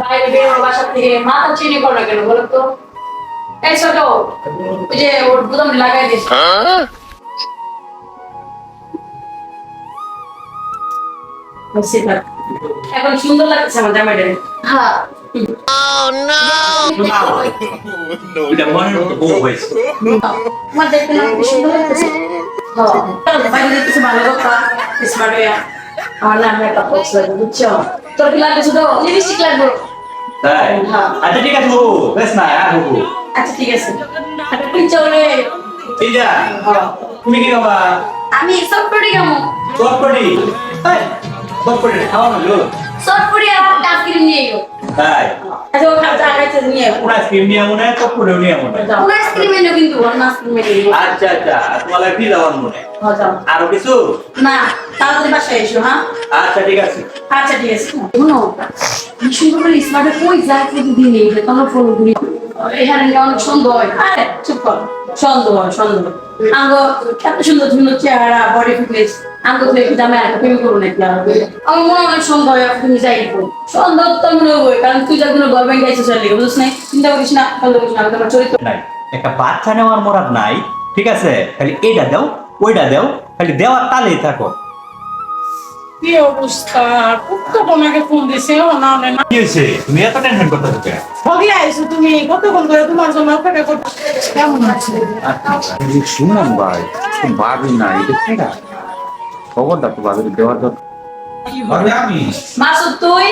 বাইরে বেরো বাসা থেকে মাথা চিনি করো না কেন বলো তো। এই ছোট ওই যে ওর বুদাম লাগাই দিস এখন সুন্দর লাগছে আমার জামাইটা হ্যাঁ। হ্যাঁ আমার না একটা বুঝছ? তোর কি লাগবে শুধু? লিপস্টিক লাগবে। তাই? হ্যাঁ। আচ্ছা ঠিক আছে বাবু বেশ না আর বাবু আচ্ছা ঠিক আছে। একটা তুই চলে ঠিক আছে তুমি কি বাবা আমি করে গেমো চটপটি। এই, চটপটি খাওয়া না লো সব করে আর আইসক্রিম নিয়ে গো তাই? আচ্ছা ও খাওয়া নিয়ে নিয়ে মনে চটপটিও নিয়ে কোন আইসক্রিম এনে কিন্তু অন্য আইসক্রিম এনে আচ্ছা আচ্ছা তোমার কি যাওয়ার মনে? হ্যাঁ আরও কিছু? না তাহলে বাসায় এসো হ্যাঁ? আচ্ছা ঠিক আছে। আচ্ছা ঠিক আছে। শুনো সুন্দর করে স্মার্টে কই যায় প্রতিদিন এই যে তোমার ফোন ঘুরি এখানে অনেক হয় আরে, চুপ কর। হয় আঙ্গ, এত সুন্দর সুন্দর চেহারা বডি ফিটনেস আঙ্গ তো একটু দামে একটা প্রেম করব নাকি আমার মনে অনেক হয় তুমি যাই করো সুন্দর তো মনে হবে কারণ তুই যার জন্য চলে গেছে বুঝছ নাই? চিন্তা করিস না ভালো করিস না, তোমার চরিত্র নাই, একটা বাচ্চা নেওয়ার মোরাদ নাই, ঠিক আছে? খালি এইটা দাও, ওইটা দাও, খালি দেওয়ার তালেই থাকো। কি অবস্থা? খুব তো তোমাকে ফোন দিছে ও না না না। কি হয়েছে? তুমি এত টেনশন করতে থাকবে ভগি আইছো তুমি কতক্ষণ ধরে তোমার জন্য অপেক্ষা করতে কেমন আছে? শুনলাম ভাই ভাবি না এটা কেডা? খবরটা তো ভাবির দেওয়ার আমি মাসুদ তুই?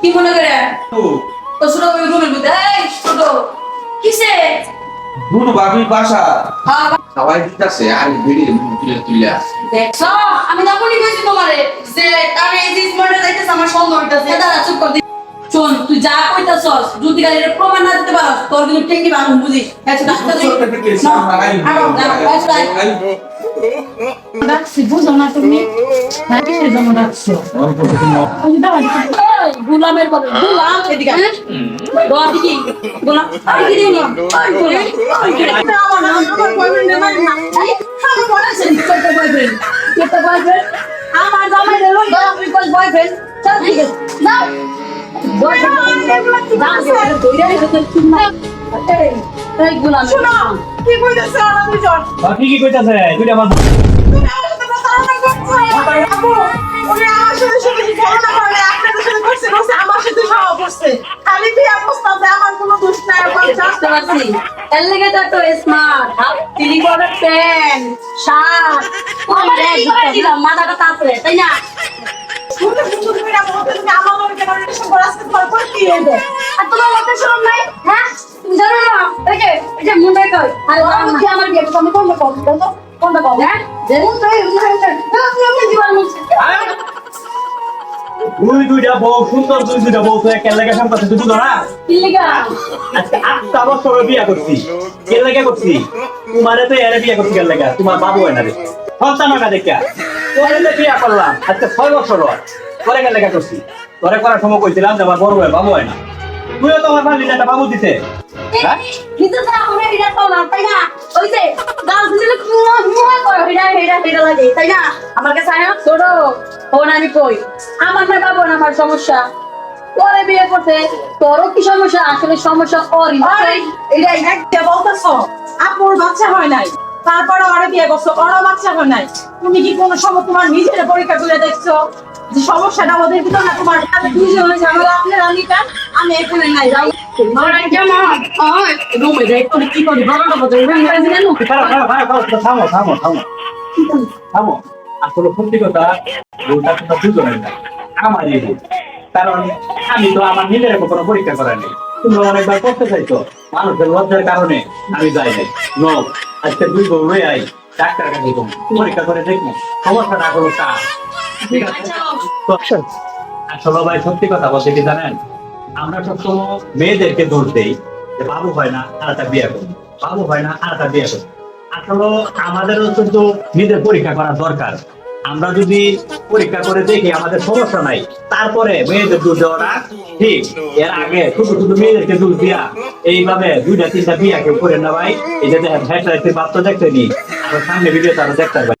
কি মনে করে? তো ছোট ওই রুমের এই ছোট। কিসে? দুনো ভাবি বাসা। হ্যাঁ সবাই দিতেছে আর ভিড়ি তুলে তুলে দেখছ? আমি তখনই কইছি তোমারে যে আমি এই যে স্মার্টে যাইতেছে আমার সন্দেহ হইতাছে। দাদা চুপ কর দি শোন তুই যা কইতাছস যদি গাড়ির প্রমাণ না দিতে পারস তোর কিন্তু টেঙ্গি ভাঙুন বুঝিস? আচ্ছা ডাক্তার ডাকছি বুঝো না তুমি? না কিসের জন্য ডাকছো? ওই যে দাও গুলামের কথা গুলাম এদিকে দোয়া দিকি গুলাম। আই কি দিনি আই গুলাম। আই কি আমার নাম আমার বয়ফ্রেন্ড নাই না? আমি বলেছেন ছোট বয়ফ্রেন্ড ছোট বয়ফ্রেন্ড আমার জামাই লই দাও তুই বয়ফ্রেন্ড চল ঠিক আছে। গুলাম শোনো কি কইতেছে দুইটা করছে খালি বিয়া প্রস্তাবে আমার কোনো দোষ নাই আমার বুঝতে পারছি এর তো একটু স্মার্ট তিলি করে প্যান্ট শার্ট কোন ব্যাগ মাথাটা তাপরে তাই না শুনতে শুনতে তুমি না বলতে তুমি আমার লগে কেন রিলেশন করে আজকে তোমার পর কি হইবে আর তোমার মতো শরম নাই হ্যাঁ তুমি জানো না যে এই যে মুন্ডাই কই আরে বাবা কি আমার বিয়ে তুমি কোনটা কও বলো কোনটা কও হ্যাঁ যেমন তো এই তুমি আমি জীবন মুছে দুই দুইটা বউ সুন্দর দুই দুইটা বউ তো একের লেগে সম্পর্কে তুই না আজকে আটটা বছর বিয়া করছি কে লেগে করছি তোমারে তো এর বিয়া করছি কে লেগে তোমার বাবু হয় না রে সন্তান হয় দেখা তোরে তো বিয়া করলাম আজকে ছয় বছর হয় তোরে কে লেগে করছি তোরে করার সময় কইছিলাম যে আমার বড় বাবু হয় না। তুইও তো আমার বাড়িতে একটা বাবু দিতে হ্যাঁ? কিন্তু তো আমরা এটা তো না তাই না? ওই যে গাল দিলে কুয়া কুয়া করে হেডা হেডা হেডা লাগে তাই না? আমার কাছে আয় ছোট ফোন আমি কই। আমার না বাবু না আমার সমস্যা। তোরে বিয়ে করতে তোরও কি সমস্যা? আসলে সমস্যা ওরই এটা একটা বলতেছো। আপুর বাচ্চা হয় নাই। তারপরে ওরা বিয়ে করছ ওরও বাচ্চা হয় নাই। তুমি কি কোনো সময় তোমার নিজের পরীক্ষা করে দেখছ? যে সমস্যাটা ওদের ভিতর না তোমার দুইজনে ঝামেলা আপনার আমি কান আমি এখানে নাই যাও। থামো থামো থামো। থামো। আসলে সত্যি কথা বউটা তোমরা দুজনের না। আমারই ভুল। কারণ আমি তো আমার নিজের কোনো পরীক্ষা করা নেই। তোমরা অনেকবার করতে চাইছো। মানুষের লজ্জার কারণে আমি যাই নাই। ন আজকে দুই বউ রয়ে আই ডাক্তার কাছে পরীক্ষা করে দেখব। সমস্যা না হলো তো। আসলে ভাই সত্যি কথা বলতে কি জানেন? আমরা সবসময় মেয়েদেরকে দোষ দেই যে বাবু হয় না আর একটা বিয়ে করি বাবু হয় না আর একটা বিয়ে করি আসলে আমাদেরও কিন্তু নিজের পরীক্ষা করা দরকার। আমরা যদি পরীক্ষা করে দেখি আমাদের সমস্যা নাই তারপরে মেয়েদের দূর দেওয়াটা ঠিক। এর আগে শুধু শুধু মেয়েদেরকে দূর দিয়া এইভাবে দুইটা তিনটা বিয়া কেউ করে না ভাই। এই যে হ্যাঁ বাচ্চা দেখতে নি আর সামনে ভিডিও তারা দেখতে